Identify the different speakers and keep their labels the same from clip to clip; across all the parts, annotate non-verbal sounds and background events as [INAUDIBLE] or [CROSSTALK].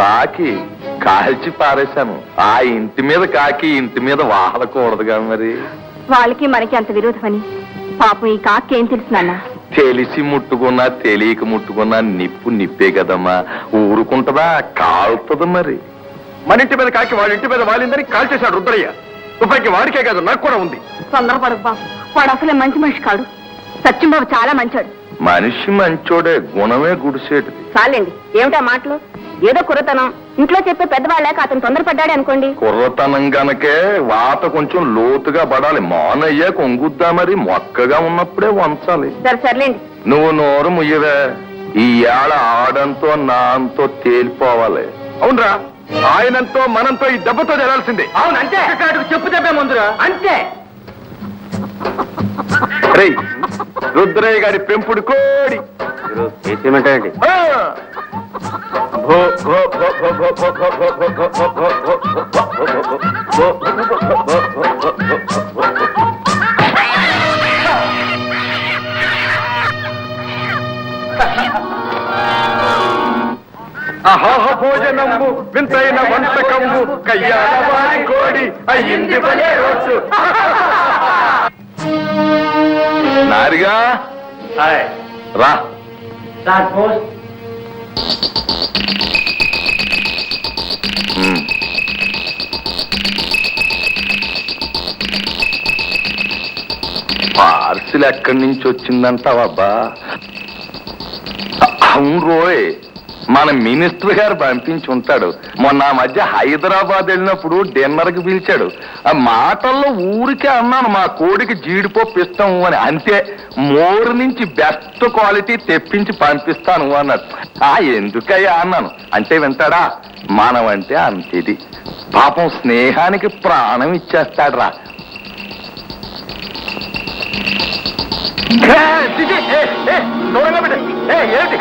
Speaker 1: కాకి కాల్చి పారేశాను. ఆ ఇంటి మీద కాకి ఇంటి మీద వాహలకూడదుగా మరి.
Speaker 2: వాళ్ళకి మనకి అంత విరోధమని. పాపం ఈ కాకి ఏం తెలుసు నాన్న?
Speaker 1: తెలిసి ముట్టుకున్నా తెలియక ముట్టుకున్నా నిప్పు నిప్పే కదమ్మా. ఊరుకుంటదా? కాలుతుంది మరి.
Speaker 3: మన ఇంటి మీద కాకి వాళ్ళ ఇంటి మీద వాలిందని కాల్ చేశాడు రుద్రయ్య. తుపాకి వాడికే కాదు నాకు కూడా ఉంది.
Speaker 2: తొందరపడకు బాబు. వాడు అసలే మంచి మనిషి కాడు. సత్యం బాబు చాలా మంచాడు.
Speaker 1: మనిషి మంచోడే గుణమే గుడిసేటిది.
Speaker 2: చాలండి. ఏమిటా మాటలు? ఏదో కురతనం ఇంట్లో చెప్పే పెద్దవాళ్ళక అతను తొందరపడ్డాడే అనుకోండి.
Speaker 1: కుర్రతనం గనకే వాత కొంచెం లోతుగా పడాలి. మానయ్య కొంగుద్దా మరి మొక్కగా ఉన్నప్పుడే వంచాలి.
Speaker 2: సరే సర్లేండి.
Speaker 1: నువ్వు నోరు ముయ్యవే. ఈ ఏళ ఆడంతో నాంతో తేలిపోవాలి.
Speaker 3: అవునరా? ఆయనంతో మనంతో ఈ దెబ్బతో జరాల్సిందే.
Speaker 4: అవును అంతే. చెప్పు దెబ్బే ముందురా. అంతే.
Speaker 3: రేయ్ రుద్రయ్య గారి పెంపుడు కోడి.
Speaker 4: చేసేమంటారండి?
Speaker 3: అహాహ భోజనము వింతైన వంటకము కయ్యాల కోడి అయ్యింది భలే రోజు.
Speaker 1: నారిగా రా. రా పార్సిల్ ఎక్కడి నుంచి వచ్చిందంటావబ్బా? అవును రోయ్. మన మినిస్టర్ గారు పంపించి ఉంటాడు మొన్న మధ్య హైదరాబాద్ వెళ్ళినప్పుడు డిన్నర్కి పిలిచాడు ఆ మాటల్లో ఊరికే అన్నాను మా కోడికి జీడిపప్పు ఇస్తాము అని అంతే మోరు నుంచి బెస్ట్ క్వాలిటీ తెప్పించి పంపిస్తాను అన్నాడు ఆ ఎందుకయ్యా అన్నాను అంటే వింటాడా మనమంటే అంతేది పాపం స్నేహానికి ప్రాణం ఇచ్చేస్తాడురా
Speaker 3: దూరంగా ఏ, ఏంటి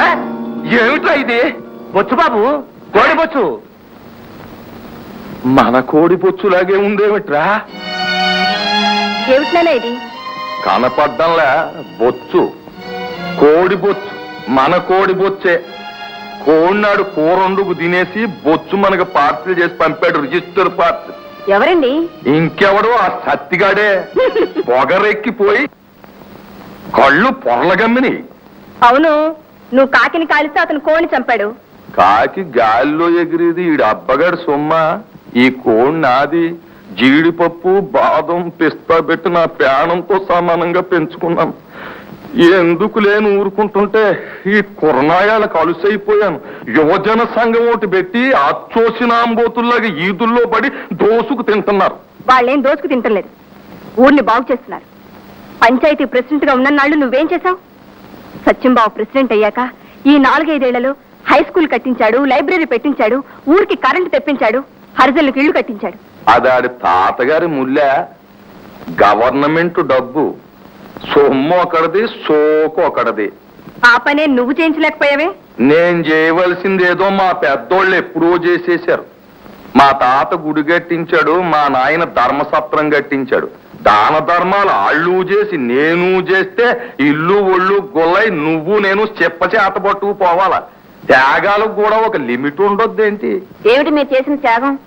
Speaker 3: ఏ,
Speaker 1: ఏమిట్రా ఇది?
Speaker 3: బొచ్చు బాబు కోడి బొచ్చు.
Speaker 1: మన కోడి పొచ్చులాగే ఉందేమిట్రా
Speaker 2: ఏమిటినానే ఇది?
Speaker 1: కనపడ్డంలా బొచ్చు. కోడి బొచ్చు మన కోడి బొచ్చే. కోడినాడు కూరండుకు తినేసి బొచ్చు మనకు పార్సిల్ చేసి పంపాడు రిజిస్టర్ పార్సిల్.
Speaker 2: ఎవరండి?
Speaker 1: ఇంకెవడో ఆ సత్తిగాడే. పొగరెక్కిపోయి కళ్ళు పొరలగమ్మిని.
Speaker 2: అవును. నువ్వు కాకిని కాలిస్తే అతను కోని చంపాడు.
Speaker 1: కాకి గాలిలో ఎగిరేది ఈడు అబ్బగాడు సొమ్మ. ఈ కోడి నాది. జీడిపప్పు బాదం పిస్తా పెట్టి నా ప్రాణంతో సమానంగా పెంచుకున్నాను. ఎందుకు లేని ఊరుకుంటుంటే ఈ కురనాయాలకు అలుసైపోయాను యువజన సంఘం ఒకటి పెట్టి అచ్చోసినాంబోతుల్లాగా ఈదుల్లో పడి దోసుకు తింటున్నారు.
Speaker 2: వాళ్ళేం దోచుకు తింటలేదు. ఊర్ని బాగు చేస్తున్నారు. పంచాయతీ ప్రెసిడెంట్గా ఉన్ననాళ్ళు నువ్వేం చేశావు? సత్యంబాబు ప్రెసిడెంట్ అయ్యాక ఈ నాలుగైదేళ్ళలో హై స్కూల్ కట్టించాడు లైబ్రరీ పెట్టించాడు ఊరికి కరెంటు తెప్పించాడు హరిజనులకు ఇళ్ళు కట్టించాడు.
Speaker 1: అదాడి తాతగారి ముల్ల గవర్నమెంట్ డబ్బు సొమ్ము ఒకటిది సోకు ఒకటిది
Speaker 2: ఆ పనే నువ్వు చేయించలేకపోయావే?
Speaker 1: నేను చేయవలసిందేదో మా పెద్దోళ్ళు ఎప్పుడో చేసేశారు. మా తాత గుడి కట్టించాడు మా నాయన ధర్మసత్రం కట్టించాడు. దాన ధర్మాలు ఆళ్ళు చేసి నేను చేస్తే ఇల్లు ఒళ్ళు గొల్లై నువ్వు నేను చెప్ప చేత పట్టుకు పోవాలా. త్యాగాలకు కూడా ఒక లిమిట్ ఉండొద్దేంటి
Speaker 2: ఏమిటి మీరు చేసిన త్యాగం?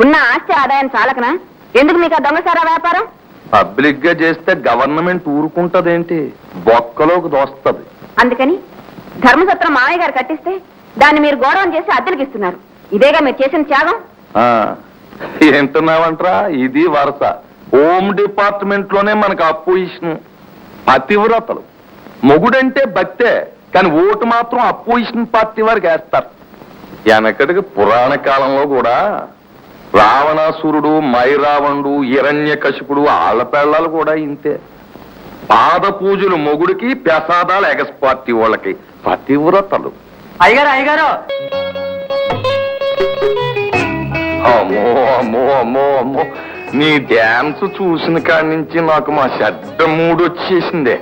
Speaker 2: ఉన్న ఆస్తి ఆదాయం చాలకనా? ఎందుకు మీకు ఆ దొంగసారా వ్యాపారం?
Speaker 1: పబ్లిక్గా చేస్తే గవర్నమెంట్ ఊరుకుంటదేంటి? బొక్కలోకి దోస్తది.
Speaker 2: అందుకని ధర్మసత్రం మామయ్య గారు కట్టిస్తే దాన్ని మీరు గౌరవం చేసి అద్దెలకు ఇస్తున్నారు ఇదేగా మీరు చేసిన త్యాగం?
Speaker 1: ఆ, ఏంటున్నావంట్రా? ఇది వరుస. హోమ్ డిపార్ట్మెంట్లోనే మనకు అపోజిషన్ పతివ్రతలు. మొగుడంటే భక్తే కానీ ఓటు మాత్రం అపోజిషన్ పార్టీ వారికి వేస్తారు. వెనకటికి పురాణ కాలంలో కూడా రావణాసురుడు మైరావణుడు హిరణ్య కశిపుడు ఆళ్ళపేళ్ళాలు కూడా ఇంతే. పాద పూజలు మొగుడికి ప్రసాదాలు ఎగస్ పార్టీ వాళ్ళకి. పతివ్రతలు.
Speaker 4: అయ్యగారు అయ్యగారు!
Speaker 1: అమ్మో అమ్మో అమ్మో అమ్మో. నీ డ్యాన్స్ చూసిన కాడి నుంచి నాకు మా చెడ్డ మూడు వచ్చేసిందే.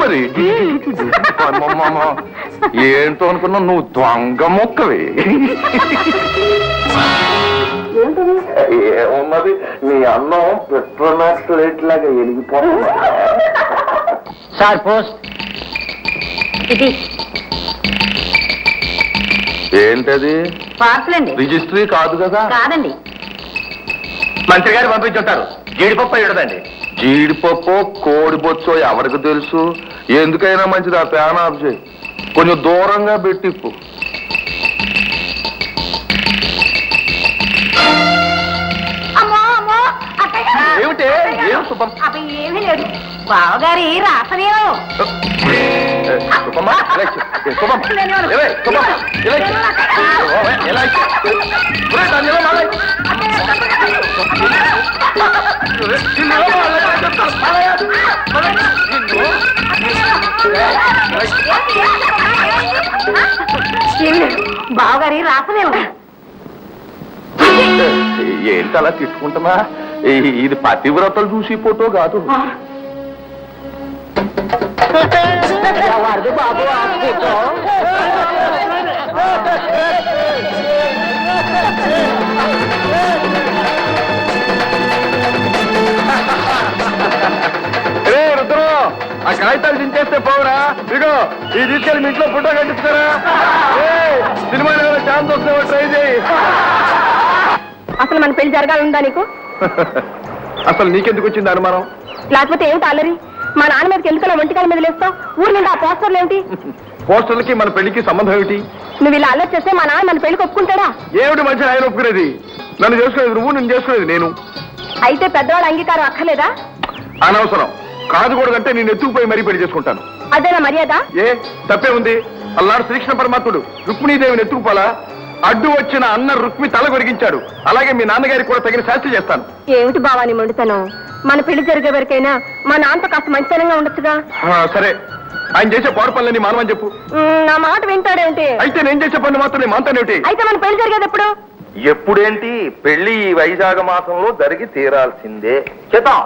Speaker 1: మరి. ఏంటో అనుకున్నా నువ్వు దొంగ మొక్కవి. ఏమున్నది? నీ అన్నం పెట్రోనాక్స్ లాగా వెలిగిపోతుంది
Speaker 4: సార్ పోస్ట్.
Speaker 2: ఇది
Speaker 1: ఏంటది?
Speaker 2: పార్సల్ అండి.
Speaker 1: రిజిస్ట్రీ కాదు కదా?
Speaker 2: కాదండి.
Speaker 3: మంత్రి గారు పంపించుంటారు. జీడిపప్పు ఇడదండి
Speaker 1: జీడిపప్పు కోడిపొచ్చో ఎవరికి తెలుసు? ఎందుకైనా మంచిది ఆ ఫ్యాన్ ఆఫ్ చేయి. కొంచెం దూరంగా పెట్టిప్పు. ఏమిటి ఏం శుభం
Speaker 2: అవి ఏమీ లేదు బావగారి రాసనేమో
Speaker 1: ఏ, శుభమ్మా, ఇలా ఇచ్చు. ఏ, శుభమ్మా, ఇలా ఇచ్చు. శుభమ్మా, ఇలా ఇచ్చు. ఓ, ఇలా ఇచ్చు. ఒరే, దాన్ని ఇలా మాలై. నిన్ను ఇలా మాలై, చెప్తాను. మాలై. మాలై. నిన్ను.
Speaker 2: బావగారి రాసనేమో
Speaker 1: ఏంటి అలా తిట్టుకుంటున్నా ఈ- ఇది పతివ్రతలు చూసి ఫోటో కాదు.
Speaker 2: బాబు
Speaker 1: రే రుద్రం ఆ కాగితాలు దించేస్తే పోవరా? ఇదిగో ఈ తీసుకెళ్ళి మీ ఇంట్లో ఫోటో కట్టిస్తారా? సినిమా ఛాన్స్ వస్తే ట్రై చేయి.
Speaker 2: అసలు మన పెళ్ళి జరగాలందా నీకు? [LAUGHS]
Speaker 1: అసలు నీకెందుకు వచ్చింది అనుమానం?
Speaker 2: లేకపోతే ఏమిటి అల్లరి? మా నాన్న మీదకి ఎందుకలా ఒంటికాల మీద లేస్తావు? ఊరు నిండా ఆ పోస్టర్లు ఏమిటి? [LAUGHS]
Speaker 1: పోస్టర్లకి మన పెళ్ళికి సంబంధం ఏమిటి?
Speaker 2: నువ్వు ఇలా అల్లరి చేస్తే మా నాన్న మన పెళ్ళికి ఒప్పుకుంటాడా?
Speaker 1: ఏమిటి మంచి ఆయన ఒప్పుకునేది? నన్ను చేసుకునేది నువ్వు నేను చేసుకునేది నేను.
Speaker 2: అయితే పెద్దవాళ్ళ అంగీకారం అక్కర్లేదా?
Speaker 1: అనవసరం. కాదు కూడా అంటే నేను ఎత్తుకుపోయి మరీ పెళ్ళి చేసుకుంటాను.
Speaker 2: అదేనా మర్యాద?
Speaker 1: ఏ తప్పే ఉంది. అల్లాడు శ్రీకృష్ణ పరమాత్ముడు రుక్మిణీదేవిని ఎత్తుకుపోలా అడ్డు వచ్చిన అన్న రుక్మి తల కొరిగించాడు అలాగే మీ నాన్నగారికి కూడా తగిన శాస్త్రి చేస్తాను.
Speaker 2: ఏమిటి బావాని మొండితనం? మన పెళ్ళి జరిగే వరకైనా మా నాన్నతో కాస్త మంచితనంగా ఉండొచ్చుగా?
Speaker 1: ఆ, సరే. ఆయన చేసే పాడు పనులని మానవని చెప్పు.
Speaker 2: నా మాట వింటాడేమిటి?
Speaker 1: అయితే నేను చేసే పనులు మాత్రం నేను మాంతానేమిటి
Speaker 2: అయితే మన పెళ్ళి జరిగేది ఎప్పుడు?
Speaker 1: ఎప్పుడేంటి? పెళ్ళి ఈ వైశాఖ మాసంలో జరిగి తీరాల్సిందే.
Speaker 4: చిత్తం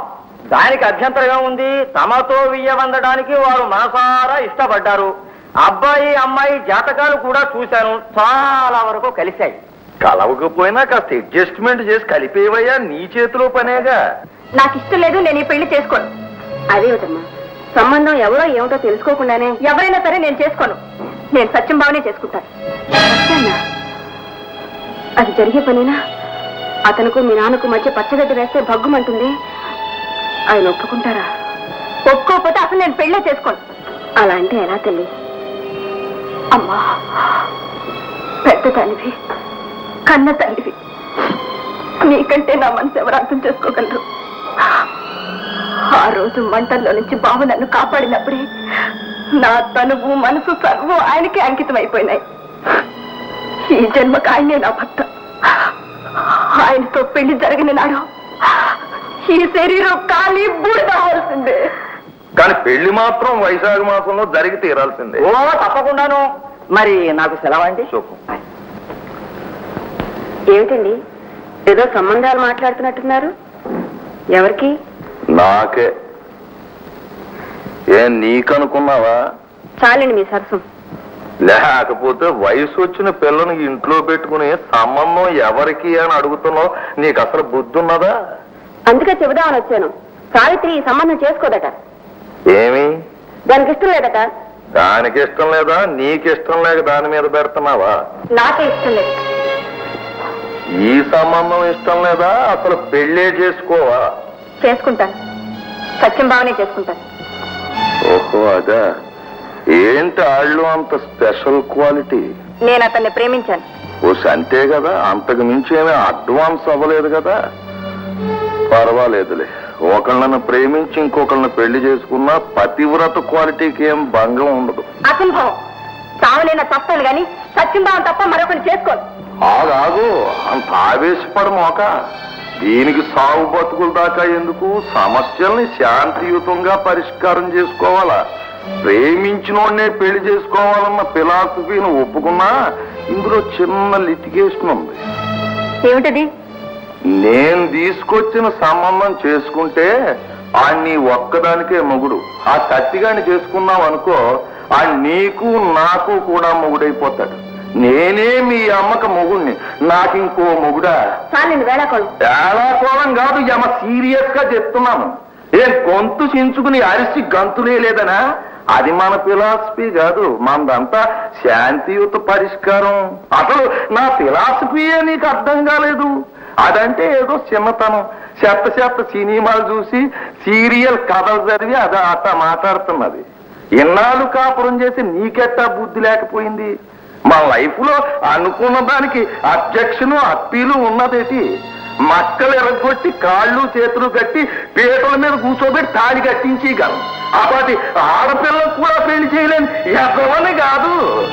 Speaker 4: దానికి అభ్యంతరంగా ఉంది. తమతో వియ్యబందడానికి వారు మనసారా ఇష్టపడ్డారు. అబ్బాయి అమ్మాయి జాతకాలు కూడా చూశాను. చాలా వరకు కలిశాయి.
Speaker 1: కలవకపోయినా కాస్త అడ్జస్ట్మెంట్ చేసి కలిపేవయ్యా నీ చేతిలో పనేగా.
Speaker 2: నాకు ఇష్టం లేదు నేను ఈ పెళ్ళి చేసుకోను. అదేమిటమ్మా సంబంధం ఎవరో ఏమిటో తెలుసుకోకుండానే ఎవరైనా సరే నేను చేసుకోను. నేను సత్యం బావనే చేసుకుంటాను? అది జరిగే పనేనా? అతనుకు మీ నాన్నకు మధ్య పచ్చగడ్డి వేస్తే భగ్గుమంటుంది. ఆయన ఒప్పుకుంటారా? ఒప్పుకోకపోతే అసలు నేను పెళ్ళే చేసుకోను. అలా అంటే ఎలా తల్లి? అమ్మా. పెద్ద తల్లివి కన్న తల్లివి నీకంటే నా మనసు ఎవరు అర్థం చేసుకోగలరు? ఆ రోజు మంటల్లో నుంచి బాబు నన్ను కాపాడినప్పుడే నా తనువు మనసు సర్వం ఆయనకే అంకితం అయిపోయినాయి ఈ జన్మకు ఆయనే నా భర్త. ఆయనతో పెళ్ళి జరిగిన నాడు ఈ శరీరం ఖాళీ బూడిదవలసిందే
Speaker 1: కానీ పెళ్ళి మాత్రం వైశాఖ మాసంలో జరిగి తీరాల్సిందే.
Speaker 4: ఓ తప్పకుండాను. మరి నాకు సెలవండి
Speaker 1: శుభం
Speaker 2: ఏమిటండి? ఏదో సంబంధాలు మాట్లాడుతున్నట్టున్నారు. ఎవరికి?
Speaker 1: నాకే. ఏం నీకనుకున్నావా?
Speaker 2: చాలండి మీ సరసం.
Speaker 1: లేకపోతే వయసు వచ్చిన పిల్లని ఇంట్లో పెట్టుకుని సంబంధం ఎవరికి అని అడుగుతున్నావు? నీకు అసలు బుద్ధి ఉన్నదా
Speaker 2: అందుకే చెబుదామని వచ్చాను. సావిత్రి ఈ సంబంధం చేసుకోదట.
Speaker 1: ఏమి?
Speaker 2: దానికి ఇష్టం లేదట.
Speaker 1: దానికి ఇష్టం లేదా? నీకు ఇష్టం లేక దాని మీద పెడుతున్నావా?
Speaker 2: నాకే ఇష్టం లేదు.
Speaker 1: ఈ సంబంధం ఇష్టం లేదా? అసలు పెళ్ళే చేసుకోవా?
Speaker 2: చేసుకుంటాను. సత్యం బావనే చేసుకుంటాను.
Speaker 1: ఓహో అదా. ఏంటి ఆళ్ళు అంత స్పెషల్ క్వాలిటీ?
Speaker 2: నేను అతన్ని ప్రేమించాను.
Speaker 1: ఓ అంతే కదా అంతకు మించి ఏమీ అడ్వాన్స్ అవ్వలేదు కదా. పర్వాలేదులే. ఒకళ్ళని ప్రేమించి ఇంకొకళ్ళని పెళ్ళి చేసుకున్నా పతివ్రత క్వాలిటీకి ఏం భంగం ఉండదు.
Speaker 2: అసంభవం. చావనైనా తప్పను గాని సత్యం బావం తప్ప మరొకరిని చేసుకోను
Speaker 1: ఆగాగు అంత ఆవేశపడమోక దీనికి సాగు బతుకుల దాకా ఎందుకు? సమస్యల్ని శాంతియుతంగా పరిష్కారం చేసుకోవాలా? ప్రేమించినోడ్నే పెళ్ళి చేసుకోవాలన్న ఫిలాసఫీని ఒప్పుకున్నా ఇందులో చిన్న లిటిగేషన్ ఉంది.
Speaker 2: ఏమిటది?
Speaker 1: నేను తీసుకొచ్చిన సంబంధం చేసుకుంటే ఆ నీ ఒక్కదానికే మొగుడు. ఆ కత్తిగాని చేసుకున్నావు అనుకో ఆ నీకు నాకు కూడా మొగుడైపోతాడు. నేనే మీ అమ్మక మొగుణ్ణి. నాకింకో మొగుడా?
Speaker 2: వేళాకోళం.
Speaker 1: కాదు యమ సీరియస్గా చెప్తున్నాను. ఏం గొంతు చించుకుని అరిసి గంతులే లేదనా? అది మన ఫిలాసఫీ కాదు మనదంతా శాంతియుత పరిష్కారం. అసలు నా ఫిలాసఫీయే నీకు అర్థం కాలేదు. అదంటే ఏదో చిన్నతనం. చెత్త చెత్త సినిమాలు చూసి సీరియల్ కథలు చదివి అది అట్ట మాట్లాడుతున్నది. ఇన్నాళ్ళు కాపురం చేసి నీకెట్టా బుద్ధి లేకపోయింది? మా లైఫ్లో అనుకున్న దానికి అబ్జెక్షన్ అప్పీలు ఉన్నదేటి? మక్కలు ఎరగొట్టి కాళ్ళు చేతులు కట్టి పీటల మీద కూర్చోబెట్టి తాళి కట్టించి గలం అప్పటి ఆడపిల్లకు కూడా పెళ్ళి చేయలేని ఎవరని కాదు.